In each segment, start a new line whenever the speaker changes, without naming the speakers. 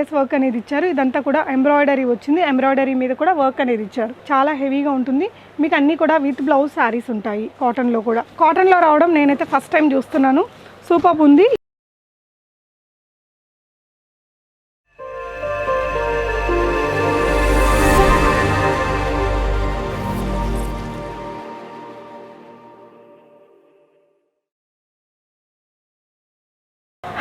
Lace work అనేది ఇచ్చారు. ఇదంతా కూడా ఎంబ్రాయిడరీ వచ్చింది. ఎంబ్రాయిడరీ మీద కూడా వర్క్ అనేది ఇచ్చారు. చాలా హెవీగా ఉంటుంది. మీకు అన్నీ కూడా విత్ బ్లౌజ్ శారీస్ ఉంటాయి కాటన్లో కూడా. కాటన్లో రావడం నేనైతే ఫస్ట్ టైం చూస్తున్నాను. సూపర్ ఉంది.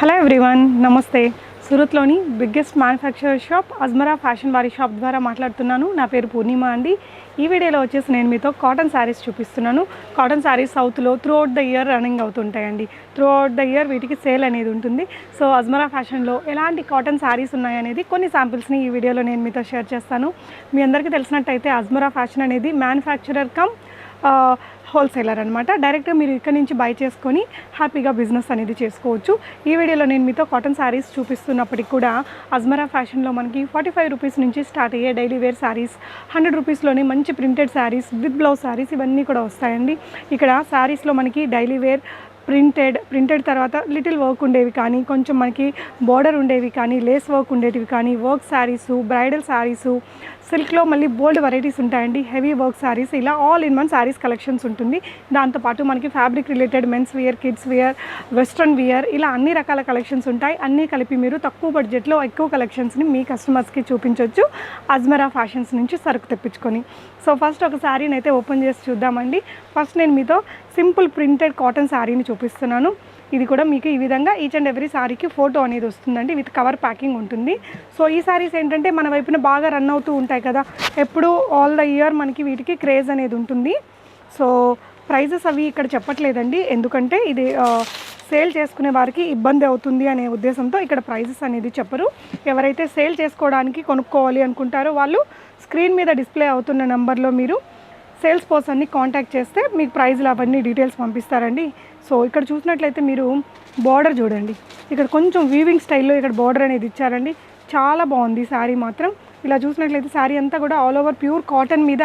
హలో ఎవ్రీవన్ నమస్తే. సూరత్లోని biggest manufacturer shop Ajmera fashion వారి షాప్ ద్వారా మాట్లాడుతున్నాను. నా పేరు పూర్ణిమ అండి. ఈ వీడియోలో వచ్చేసి నేను మీతో కాటన్ శారీస్ చూపిస్తున్నాను. కాటన్ శారీస్ సౌత్లో throughout the year running అవుతుంటాయండి. త్రూ అవుట్ ద ఇయర్ వీటికి సేల్ అనేది ఉంటుంది. సో అజ్మరా ఫ్యాషన్లో ఎలాంటి కాటన్ శారీస్ ఉన్నాయనేది కొన్ని శాంపిల్స్ని ఈ వీడియోలో నేను మీతో షేర్ చేస్తాను. మీ అందరికీ తెలిసినట్టయితే అజ్మరా ఫ్యాషన్ అనేది మ్యానుఫ్యాక్చరర్ కమ్ హోల్సేలర్ అనమాట డైరెక్ట్గా మీరు ఇక్కడ నుంచి బై చేసుకొని హ్యాపీగా బిజినెస్ అనేది చేసుకోవచ్చు. ఈ వీడియోలో నేను మీతో కాటన్ శారీస్ చూపిస్తున్నప్పటికి కూడా అజ్మరా ఫ్యాషన్లో మనకి ఫార్టీ ఫైవ్ రూపీస్ నుంచి స్టార్ట్ అయ్యే డైలీ వేర్ శారీస్ హండ్రెడ్ రూపీస్లోనే మంచి printed saris with blouse saris ఇవన్నీ కూడా వస్తాయండి. ఇక్కడ శారీస్లో మనకి డైలీ వేర్ ప్రింటెడ్ ప్రింటెడ్ తర్వాత లిటిల్ వర్క్ ఉండేవి కానీ కొంచెం మనకి బోర్డర్ ఉండేవి కానీ లేస్ వర్క్ ఉండేటివి కానీ వర్క్ శారీసు బ్రైడల్ శారీసు సిల్క్లో మళ్ళీ బోల్డ్ వెరైటీస్ ఉంటాయండి హెవీ వర్క్ శారీస్ ఇలా all in one saris collections ఉంటుంది. దాంతోపాటు మనకి fabric related men's wear kids wear western wear ఇలా అన్ని రకాల కలెక్షన్స్ ఉంటాయి. అన్నీ కలిపి మీరు తక్కువ బడ్జెట్లో ఎక్కువ కలెక్షన్స్ని మీ కస్టమర్స్కి చూపించవచ్చు అజ్మరా ఫ్యాషన్స్ నుంచి సరుకు తెప్పించుకొని. సో ఫస్ట్ ఒక శారీని అయితే ఓపెన్ చేసి చూద్దామండి. ఫస్ట్ నేను మీతో సింపుల్ ప్రింటెడ్ కాటన్ శారీని చూపిస్తున్నాను. ఇది కూడా మీకు ఈ విధంగా ఈచ్ అండ్ ఎవ్రీ శారీకి ఫోటో అనేది వస్తుందండి విత్ కవర్ ప్యాకింగ్ ఉంటుంది. సో ఈ శారీస్ ఏంటంటే మన వైపున బాగా రన్ అవుతూ ఉంటాయి కదా ఎప్పుడు ఆల్ ద ఇయర్ మనకి వీటికి క్రేజ్ అనేది ఉంటుంది. సో ప్రైజెస్ అవి ఇక్కడ చెప్పట్లేదండి ఎందుకంటే ఇది సేల్ చేసుకునే వారికి ఇబ్బంది అవుతుంది అనే ఉద్దేశంతో ఇక్కడ ప్రైజెస్ అనేది చెప్పరు. ఎవరైతే సేల్ చేసుకోవడానికి కొనుక్కోవాలి అనుకుంటారో వాళ్ళు స్క్రీన్ మీద డిస్ప్లే అవుతున్న నెంబర్లో మీరు సేల్స్ పర్సన్ని కాంటాక్ట్ చేస్తే మీకు ప్రైజ్లు అవన్నీ డీటెయిల్స్ పంపిస్తారండి. సో ఇక్కడ చూసినట్లయితే మీరు బార్డర్ చూడండి. ఇక్కడ కొంచెం వీవింగ్ స్టైల్లో ఇక్కడ బార్డర్ అనేది ఇచ్చారండి. చాలా బాగుంది శారీ మాత్రం. ఇలా చూసినట్లయితే శారీ అంతా కూడా ఆల్ ఓవర్ ప్యూర్ కాటన్ మీద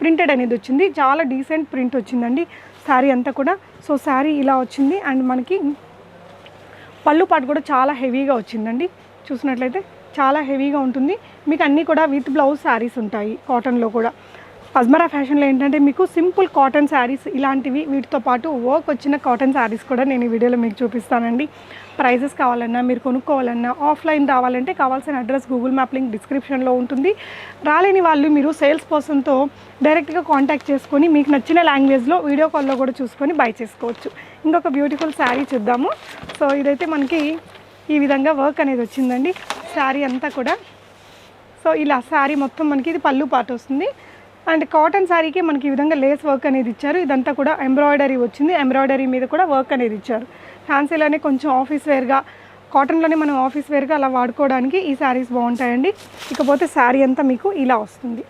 ప్రింటెడ్ అనేది వచ్చింది. చాలా డీసెంట్ ప్రింట్ వచ్చిందండి శారీ అంతా కూడా. సో శారీ ఇలా వచ్చింది. అండ్ మనకి పళ్ళు పాటు కూడా చాలా హెవీగా వచ్చిందండి. చూసినట్లయితే చాలా హెవీగా ఉంటుంది. మీకు అన్నీ కూడా విత్ బ్లౌజ్ శారీస్ ఉంటాయి కాటన్లో కూడా. అజ్మరా ఫ్యాషన్లో ఏంటంటే మీకు సింపుల్ కాటన్ శారీస్ ఇలాంటివి వీటితో పాటు వర్క్ వచ్చిన కాటన్ శారీస్ కూడా నేను ఈ వీడియోలో మీకు చూపిస్తానండి. ప్రైజెస్ కావాలన్నా మీరు కొనుక్కోవాలన్నా ఆఫ్లైన్ రావాలంటే కావాల్సిన అడ్రస్ గూగుల్ మ్యాప్ లింక్ డిస్క్రిప్షన్లో ఉంటుంది. రాలేని వాళ్ళు మీరు సేల్స్ పర్సన్తో డైరెక్ట్గా కాంటాక్ట్ చేసుకొని మీకు నచ్చిన లాంగ్వేజ్లో వీడియో కాల్లో కూడా చూసుకొని బై చేసుకోవచ్చు. ఇంకొక బ్యూటిఫుల్ శారీ చూద్దాము. సో ఇదైతే మనకి ఈ విధంగా వర్క్ అనేది వచ్చిందండి. శారీ అంతా కూడా. సో ఇలా శారీ మొత్తం మనకి ఇది పళ్ళు పాట వస్తుంది. అండ్ కాటన్ శారీకి మనకి ఈ విధంగా లేస్ వర్క్ అనేది ఇచ్చారు. ఇదంతా కూడా ఎంబ్రాయిడరీ వచ్చింది. ఎంబ్రాయిడరీ మీద కూడా వర్క్ అనేది ఇచ్చారు. ఫ్యాన్సీలోనే కొంచెం ఆఫీస్ వేర్గా కాటన్లోనే మనం ఆఫీస్ వేర్గా అలా వాడుకోవడానికి ఈ శారీస్ బాగుంటాయండి. ఇకపోతే శారీ అంతా మీకు ఇలా వస్తుంది.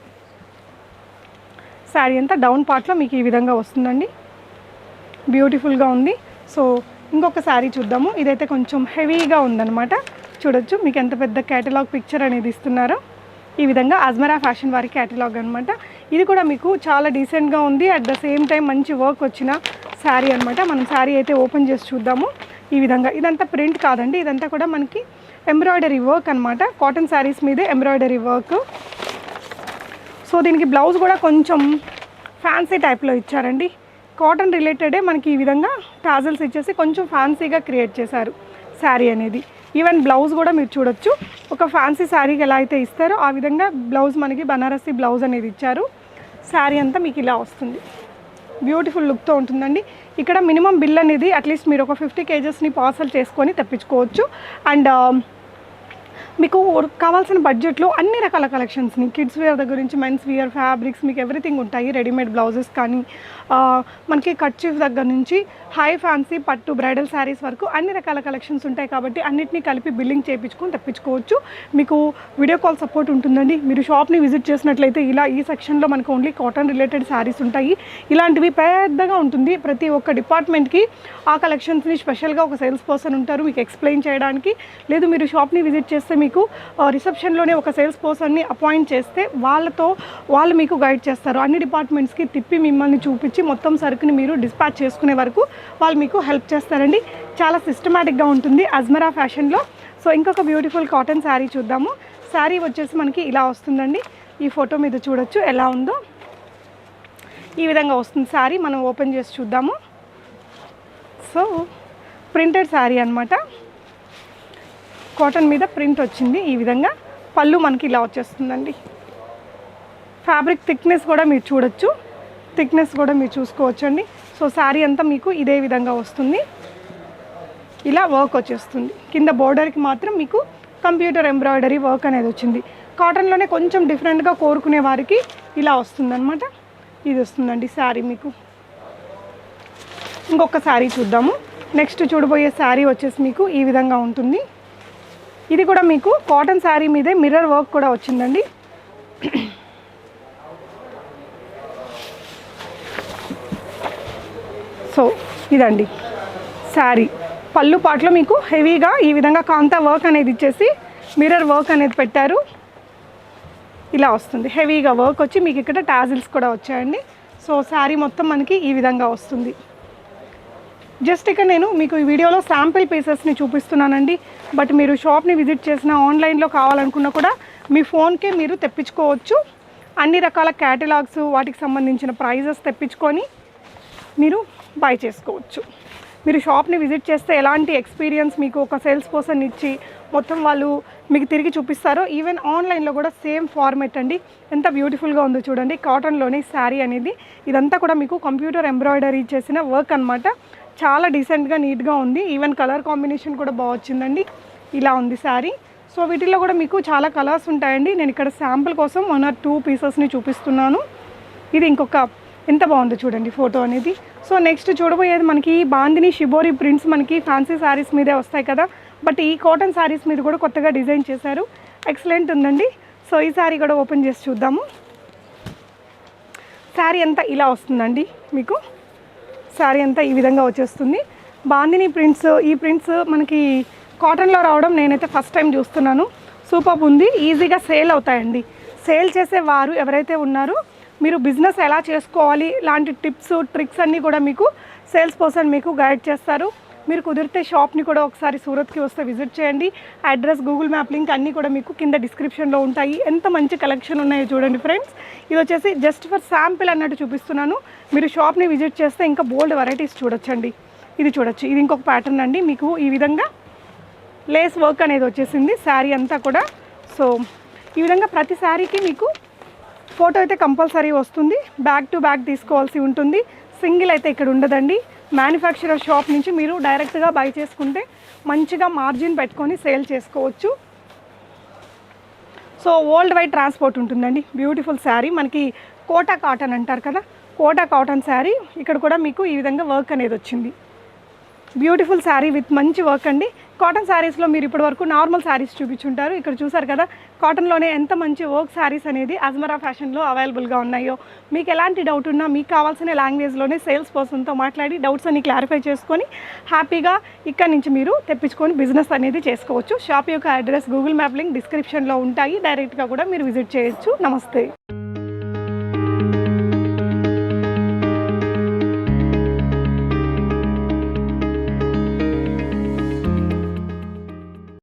శారీ అంతా డౌన్ పార్ట్లో మీకు ఈ విధంగా వస్తుందండి. బ్యూటిఫుల్గా ఉంది. సో ఇంకొక శారీ చూద్దాము. ఇదైతే కొంచెం హెవీగా ఉందన్నమాట. చూడొచ్చు. మీకు ఎంత పెద్ద కేటలాగ్ పిక్చర్ అనేది ఇస్తున్నారో ఈ విధంగా అజ్మరా ఫ్యాషన్ వారి కేటలాగ్ అనమాట ఇది కూడా మీకు చాలా డీసెంట్గా ఉంది. అట్ ద సేమ్ టైం మంచి వర్క్ వచ్చిన శారీ అనమాట మనం శారీ అయితే ఓపెన్ చేసి చూద్దాము. ఈ విధంగా. ఇదంతా ప్రింట్ కాదండి. ఇదంతా కూడా మనకి ఎంబ్రాయిడరీ వర్క్ అనమాట కాటన్ శారీస్ మీదే ఎంబ్రాయిడరీ వర్క్ సో దీనికి బ్లౌజ్ కూడా కొంచెం ఫ్యాన్సీ టైప్లో ఇచ్చారండి. కాటన్ రిలేటెడే మనకి ఈ విధంగా టాజల్స్ ఇచ్చేసి కొంచెం ఫ్యాన్సీగా క్రియేట్ చేశారు శారీ అనేది. ఈవెన్ బ్లౌజ్ కూడా మీరు చూడొచ్చు. ఒక ఫ్యాన్సీ శారీకి ఎలా అయితే ఇస్తారో ఆ విధంగా బ్లౌజ్ మనకి బనారసి బ్లౌజ్ అనేది ఇచ్చారు. శారీ అంతా మీకు ఇలా వస్తుంది. బ్యూటిఫుల్ లుక్తో ఉంటుందండి. ఇక్కడ మినిమం బిల్ అనేది అట్లీస్ట్ మీరు ఒక ఫిఫ్టీ కేజెస్ని పార్సల్ చేసుకొని తెప్పించుకోవచ్చు. అండ్ మీకు కావాల్సిన బడ్జెట్లో అన్ని రకాల కలెక్షన్స్ని కిడ్స్ వేర్ దగ్గర నుంచి మెన్స్ వేర్ ఫ్యాబ్రిక్స్ మీకు ఎవ్రీథింగ్ ఉంటాయి. రెడీమేడ్ బ్లౌజెస్ కానీ మనకి కట్ చీఫ్ దగ్గర నుంచి హై ఫ్యాన్సీ పట్టు బ్రైడల్ శారీస్ వరకు అన్ని రకాల కలెక్షన్స్ ఉంటాయి కాబట్టి అన్నిటినీ కలిపి బిల్లింగ్ చేయించుకొని తెప్పించుకోవచ్చు. మీకు వీడియో కాల్ సపోర్ట్ ఉంటుందండి. మీరు షాప్ని విజిట్ చేసినట్లయితే ఇలా ఈ సెక్షన్లో మనకు ఓన్లీ కాటన్ రిలేటెడ్ శారీస్ ఉంటాయి. ఇలాంటివి పెద్దగా ఉంటుంది. ప్రతి ఒక్క డిపార్ట్మెంట్కి ఆ కలెక్షన్స్ని స్పెషల్గా ఒక సేల్స్ పర్సన్ ఉంటారు. మీకు ఎక్స్ప్లెయిన్ చేయడానికి. లేదు మీరు షాప్ని విజిట్ చేస్తే మీకు రిసెప్షన్లోనే ఒక సేల్స్ పర్సన్ని అపాయింట్ చేస్తే వాళ్ళతో వాళ్ళు మీకు గైడ్ చేస్తారు. అన్ని డిపార్ట్మెంట్స్కి తిప్పి మిమ్మల్ని చూపించి మొత్తం సరుకుని మీరు డిస్పాచ్ చేసుకునే వరకు వాళ్ళు మీకు హెల్ప్ చేస్తారండి. చాలా సిస్టమేటిక్గా ఉంటుంది అజ్మరా ఫ్యాషన్లో. సో ఇంకొక బ్యూటిఫుల్ కాటన్ శారీ చూద్దాము. శారీ వచ్చేసి మనకి ఇలా వస్తుందండి. ఈ ఫోటో మీద చూడొచ్చు ఎలా ఉందో. ఈ విధంగా వస్తుంది శారీ. మనం ఓపెన్ చేసి చూద్దాము. సో ప్రింటెడ్ శారీ అనమాట కాటన్ మీద ప్రింట్ వచ్చింది. ఈ విధంగా పళ్ళు మనకి ఇలా వచ్చేస్తుందండి. ఫ్యాబ్రిక్ థిక్నెస్ కూడా మీరు చూడొచ్చు. థిక్నెస్ కూడా మీరు చూసుకోవచ్చండి. సో శారీ అంతా మీకు ఇదే విధంగా వస్తుంది. ఇలా వర్క్ వచ్చేస్తుంది. కింద బోర్డర్కి మాత్రం మీకు కంప్యూటర్ ఎంబ్రాయిడరీ వర్క్ అనేది వచ్చింది. కాటన్లోనే కొంచెం డిఫరెంట్గా కోరుకునే వారికి ఇలా వస్తుందన్నమాట. ఇది వస్తుందండి శారీ మీకు. ఇంకొక శారీ చూద్దాము. నెక్స్ట్ చూడబోయే శారీ వచ్చేసి మీకు ఈ విధంగా ఉంటుంది. ఇది కూడా మీకు కాటన్ శారీ మీదే మిర్రర్ వర్క్ కూడా వచ్చిందండి. సో ఇదండి. శారీ. పళ్ళు పాటలో మీకు హెవీగా ఈ విధంగా కాంతా వర్క్ అనేది ఇచ్చేసి మిర్రర్ వర్క్ అనేది పెట్టారు. ఇలా వస్తుంది. హెవీగా వర్క్ వచ్చి మీకు ఇక్కడ టాజిల్స్ కూడా వచ్చాయండి. సో శారీ మొత్తం మనకి ఈ విధంగా వస్తుంది. జస్ట్ ఇక నేను మీకు ఈ వీడియోలో శాంపిల్ పీసెస్ని చూపిస్తున్నానండి. బట్ మీరు షాప్ని విజిట్ చేసిన ఆన్లైన్లో కావాలనుకున్నా కూడా మీ ఫోన్కే మీరు తెప్పించుకోవచ్చు. అన్ని రకాల క్యాటలాగ్స్ వాటికి సంబంధించిన ప్రైజెస్ తెప్పించుకొని మీరు బై చేసుకోవచ్చు. మీరు షాప్ని విజిట్ చేస్తే ఎలాంటి ఎక్స్పీరియన్స్ మీకు ఒక సేల్స్ పర్సన్ ఇచ్చి మొత్తం వాళ్ళు మీకు తిరిగి చూపిస్తారో ఈవెన్ ఆన్లైన్లో కూడా సేమ్ ఫార్మెట్ అండి. ఎంత బ్యూటిఫుల్గా ఉందో చూడండి. కాటన్లోని శారీ అనేది ఇదంతా కూడా మీకు కంప్యూటర్ ఎంబ్రాయిడరీ చేసిన వర్క్ అన్నమాట. చాలా డీసెంట్గా నీట్గా ఉంది. ఈవెన్ కలర్ కాంబినేషన్ కూడా బాగా వచ్చిందండి. ఇలా ఉంది శారీ సో వీటిల్లో కూడా మీకు చాలా కలర్స్ ఉంటాయండి. నేను ఇక్కడ శాంపుల్ కోసం వన్ ఆర్ టూ పీసెస్ని చూపిస్తున్నాను. ఇది ఇంకొక ఎంత బాగుందో చూడండి ఫోటో అనేది. సో నెక్స్ట్ చూడబోయేది మనకి బాందిని షిబోరి ప్రింట్స్ మనకి ఫ్యాన్సీ శారీస్ మీదే వస్తాయి కదా. బట్ ఈ కాటన్ శారీస్ మీద కూడా కొత్తగా డిజైన్ చేశారు. ఎక్సలెంట్ ఉందండి. సో ఈ శారీ కూడా ఓపెన్ చేసి చూద్దాము. శారీ అంతా ఇలా వస్తుందండి మీకు? శారీ అంతా ఈ విధంగా వచ్చేస్తుంది. బాందిని ప్రింట్స్ ఈ ప్రింట్స్ మనకి కాటన్లో రావడం నేనైతే ఫస్ట్ టైం చూస్తున్నాను. సూపర్ ఉంది. ఈజీగా సేల్ అవుతాయండి. సేల్ చేసే వారు ఎవరైతే ఉన్నారో మీరు బిజినెస్ ఎలా చేసుకోవాలి లాంటి టిప్స్ ట్రిక్స్ అన్నీ కూడా మీకు సేల్స్ పర్సన్ మీకు గైడ్ చేస్తారు. మీరు కుదిరితే షాప్ని కూడా ఒకసారి సూరత్కి వస్తే విజిట్ చేయండి. అడ్రస్ గూగుల్ మ్యాప్ లింక్ అన్నీ కూడా మీకు కింద డిస్క్రిప్షన్లో ఉంటాయి. ఎంత మంచి కలెక్షన్ ఉన్నాయో చూడండి ఫ్రెండ్స్. ఇది వచ్చేసి జస్ట్ ఫర్ శాంపిల్ అన్నట్టు చూపిస్తున్నాను. మీరు షాప్ని విజిట్ చేస్తే ఇంకా బోల్డ్ వెరైటీస్ చూడొచ్చండి. ఇది చూడొచ్చు. ఇది ఇంకొక ప్యాటర్న్ అండి. మీకు ఈ విధంగా లేస్ వర్క్ అనేది వచ్చేసింది. శారీ అంతా కూడా. సో ఈ విధంగా ప్రతి శారీకి మీకు ఫోటో అయితే కంపల్సరీ వస్తుంది. బ్యాక్ టు బ్యాక్ తీసుకోవాల్సి ఉంటుంది. సింగిల్ అయితే ఇక్కడ ఉండదండి. మ్యానుఫ్యాక్చరర్ షాప్ నుంచి మీరు డైరెక్ట్గా బై చేసుకుంటే మంచిగా మార్జిన్ పెట్టుకొని సేల్ చేసుకోవచ్చు. సో వరల్డ్ వైడ్ ట్రాన్స్పోర్ట్ ఉంటుందండి. బ్యూటిఫుల్ శారీ. మనకి కోటా కాటన్ అంటారు కదా? కోటా కాటన్ శారీ. ఇక్కడ కూడా మీకు ఈ విధంగా వర్క్ అనేది వచ్చింది. బ్యూటిఫుల్ శారీ విత్ మంచి వర్క్ అండి. కాటన్ శారీస్లో మీరు ఇప్పటి వరకు నార్మల్ శారీస్ చూపించుంటారు. ఇక్కడ చూసారు కదా కాటన్లోనే ఎంత మంచి వర్క్ శారీస్ అనేది అజ్మరా ఫ్యాషన్లో అవైలబుల్గా ఉన్నాయో. మీకు ఎలాంటి డౌట్ ఉన్నా మీకు కావాల్సిన లాంగ్వేజ్లోనే సేల్స్ పర్సన్తో మాట్లాడి డౌట్స్ అన్ని క్లారిఫై చేసుకొని హ్యాపీగా ఇక్కడ నుంచి మీరు తెప్పించుకొని బిజినెస్ అనేది చేసుకోవచ్చు. షాప్ యొక్క అడ్రస్ గూగుల్ మ్యాప్ లింక్ డిస్క్రిప్షన్లో ఉంటాయి. డైరెక్ట్గా కూడా మీరు విజిట్ చేయొచ్చు. నమస్తే.